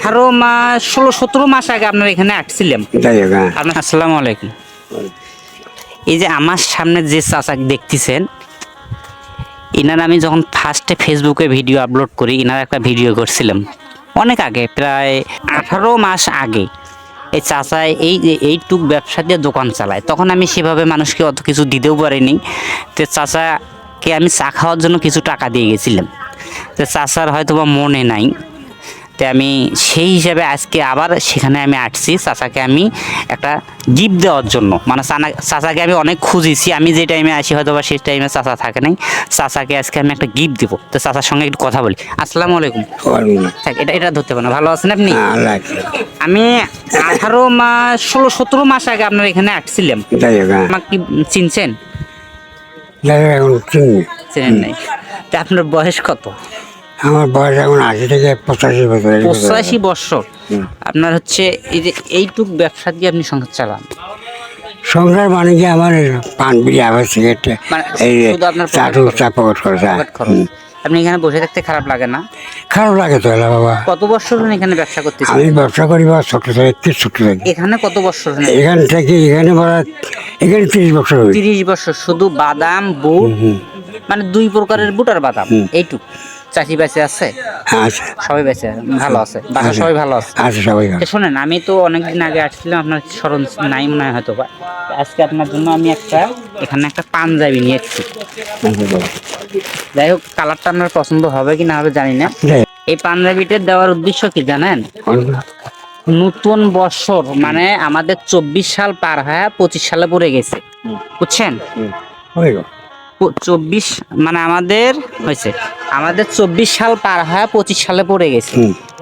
আঠারো মাস ষোলো সতেরো মাস আগে আপনার এখানে আসছিলাম। হ্যাঁ। আপনার আসসালামু আলাইকুম। এই যে আমার সামনে যে চাচা দেখতেছেন ইনার আমি যখন ফার্স্টে ফেসবুকে ভিডিও আপলোড করি ইনার একটা ভিডিও করছিলাম। অনেক আগে প্রায় আঠারো মাস আগে। এই চাচায় এই যে এইটুক ব্যবসা দিয়ে দোকান চালায়। তখন আমি সেভাবে মানুষকে অত কিছু দিতেও পারিনি। তো চাচাকে আমি চা খাওয়ার জন্য কিছু টাকা দিয়ে গেছিলাম। তো চাচার হয়তো বা মনে নাই। তো আমি সেই হিসাবে আজকে আবার সেখানে আমি আসছি। চাচাকে আমি একটা গিফট দেওয়ার জন্য। মানে চানা- চাচাকে আমি অনেক খুঁজেছি। আমি যে টাইমে আসি হয়তো বা সেই টাইমে চাচা থাকে নাই। চাচাকে আজকে আমি একটা গিফট দেবো। তো চাচার সঙ্গে একটু কথা বলি। আসসালামু আলাইকুম। এটা এটা ধরতে পারেন ভালো আছেন আপনি? হ্যাঁ। আমি আঠারো মাস ষোলো সতেরো মাস আগে আপনার এখানে আসছিলাম। হ্যাঁ। আমাকে কি চিনছেন? চেনেন নাই। তা আপনার বয়স কত? আমার বয়স এখন আশি থেকে পঁচাশি বছর পঁচাশি বছর। আপনার হচ্ছে এই যে এইটুক ব্যবসা দিয়ে আপনি সংসার চালান? সংসার মানে কি? আমার পান বিড়ি আবার সিগারেট মানে এই চাটু খরচ। চা পকেট খরচ। আপনি এখানে বসে থাকতে খারাপ লাগে না? খারাপ লাগে তো এলা বাবা। কত বছর হলেন এখানে ব্যবসা করতেছেন? আমি ব্যবসা করি বা ছোট থেকে ছোট থেকে। এখানে কত বছর এখান থেকে এখানে বলা এখানে তিরিশ বছর তিরিশ বছর শুধু বাদাম বুট মানে দুই প্রকারের বুট আর বাদাম। এইটুক। চাষি বেঁচে আছে? সবাই বেঁচে ভালো আছে। বাসা সবাই ভালো আছে? সবাই শোনেন আমি তো অনেকদিন আগে আসছিলাম আপনার স্মরণ নাই মনে হয় হয়তো বা আজকে আপনার জন্য আমি একটা এখানে একটা পাঞ্জাবি নিয়ে এসেছি। যাই হোক কালারটা আপনার পছন্দ হবে কি না হবে জানি না। এই পাঞ্জাবিটা দেওয়ার উদ্দেশ্য কি জানেন? নতুন বছর মানে আমাদের চব্বিশ সাল পার হয়ে পঁচিশ সালে পড়ে গেছে। বুঝছেন? চব্বিশ মানে আমাদের হয়েছে। আমাদের চব্বিশ সাল পার হয়ে পঁচিশ সালে পড়ে গেছে।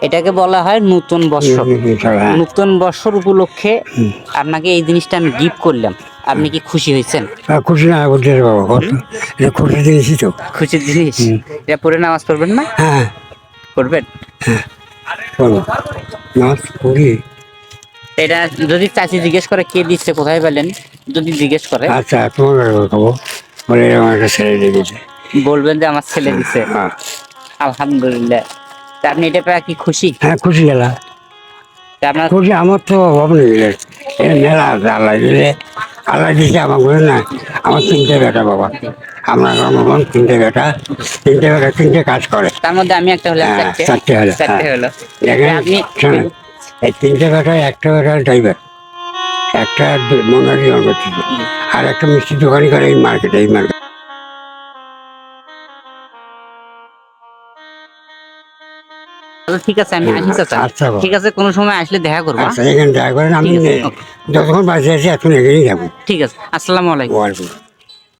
এটাকে বলা হয় নতুন বছর হ্যাঁ। নতুন বছর উপলক্ষে আপনাকে এই জিনিসটা আমি গিফট করলাম। আপনি কি খুশি হয়েছেন? খুশি না বলতে বাবা এটা খুশি দিয়েছি তো। খুশির জিনিস? এটা পরে নামাজ পড়বেন না? হ্যাঁ। পড়বেন? বলো। নামাজ পড়ি। এটা যদি চাচি জিজ্ঞেস করে কে দিচ্ছে কোথায় পেলেন? যদি জিজ্ঞেস করে। আচ্ছা তোমার খাব বলে। আমার একটা ছেলে লেগেছে বলবেন যে আমার ছেলে দিছে। হ্যাঁ। আলহামদুলিল্লাহ। তা আপনি এটা পেয়ে কি খুশি? হ্যাঁ খুশি গেলা তা আপনার খুশি আমার তো অভাব নেই মেলা আছে আল্লাহ দিলে আল্লাহ দিছে আমার বলে না। আমার তিনটে বেটা বাবা। আমরা আমার তিনটে বেটা। তিনটে বেটা তিনটে কাজ করে। তার মধ্যে আমি একটা হলাম হ্যাঁ, চারটে। হলো, চারটে হ্যাঁ। হলো। আপনি এই তিনটে বেটা একটা বেটা ড্রাইভার। একটা মনারি করতেছে আর একটা মিষ্টি দোকানি করে এই মার্কেটে এই মার্কেট। ঠিক আছে আমি আসি চাচা। আচ্ছা, ঠিক আছে কোনো সময় আসলে দেখা করব হ্যাঁ? আচ্ছা এখানে দেখা করেন আমি যতক্ষণ বাসে আছি এখন এখানেই যাব। ঠিক আছে আসসালামু আলাইকুম।